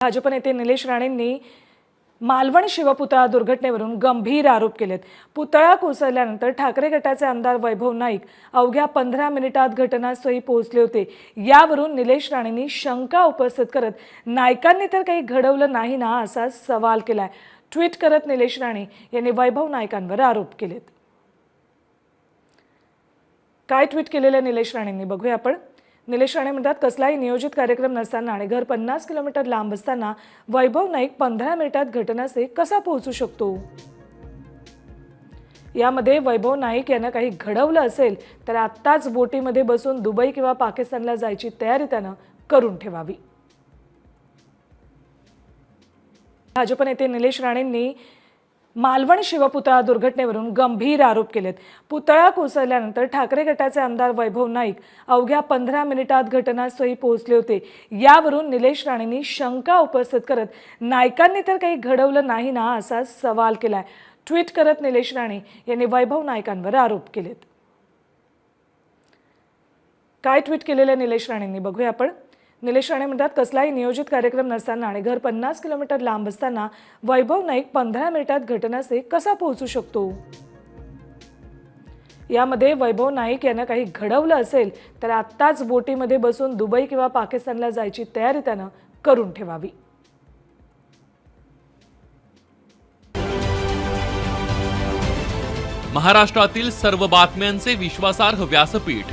भाजप नेते निलेश राणेंनी मालवण शिवपुतळा दुर्घटनेवरून गंभीर आरोप केलेत. पुतळा कोसळल्यानंतर ठाकरे गटाचे आमदार वैभव नाईक अवघ्या पंधरा मिनिटात घटनास्थळी पोहोचले होते. यावरून निलेश राणेंनी शंका उपस्थित करत नायकांनी तर काही घडवलं नाही ना असा सवाल केलाय. ट्विट करत निलेश राणे यांनी वैभव नायकांवर आरोप केलेत. काय ट्विट केलेलं निलेश राणेंनी? बघूया आपण. निलेश राणे म्हणतात कसलाही नियोजित कार्यक्रम नसताना आणि घर पन्नास किलोमीटर लांब असताना वैभव नाईक पंधरा मिनिटात घटनास्थळी कसा पोहोचू शकतो? यामध्ये वैभव नाईक यांना काही घडवलं असेल तर आत्ताच बोटीमध्ये बसून दुबई किंवा पाकिस्तानला जायची तयारी त्यानं करून ठेवावी. भाजप नेते निलेश राणेंनी मालवण शिवपुतळा दुर्घटनेवरून गंभीर आरोप केलेत. पुतळा कोसळल्यानंतर ठाकरे गटाचे आमदार वैभव नाईक अवघ्या पंधरा मिनिटात घटनास्थळी पोहोचले होते. यावरून निलेश राणेंनी शंका उपस्थित करत नायकांनी तर काही घडवलं नाही ना असा सवाल केलाय. ट्विट करत निलेश राणे यांनी वैभव नायकांवर आरोप केलेत. काय ट्विट केलेलं निलेश राणेंनी? बघूया आपण. निलेश राणे म्हणतात कसलाही नियोजित कार्यक्रम नसताना आणि घर पन्नास किलोमीटर लांब असताना वैभव नाईक पंधरा मिनिटात घटनास्थळी कसा पोहोचू शकतो? यामध्ये वैभव नाईक यांना काही घडवलं असेल तर आत्ताच बोटीमध्ये बसून दुबई किंवा पाकिस्तानला जायची तयारी त्यानं करून ठेवावी. महाराष्ट्रातील सर्व बातम्यांचे विश्वासार्ह व्यासपीठ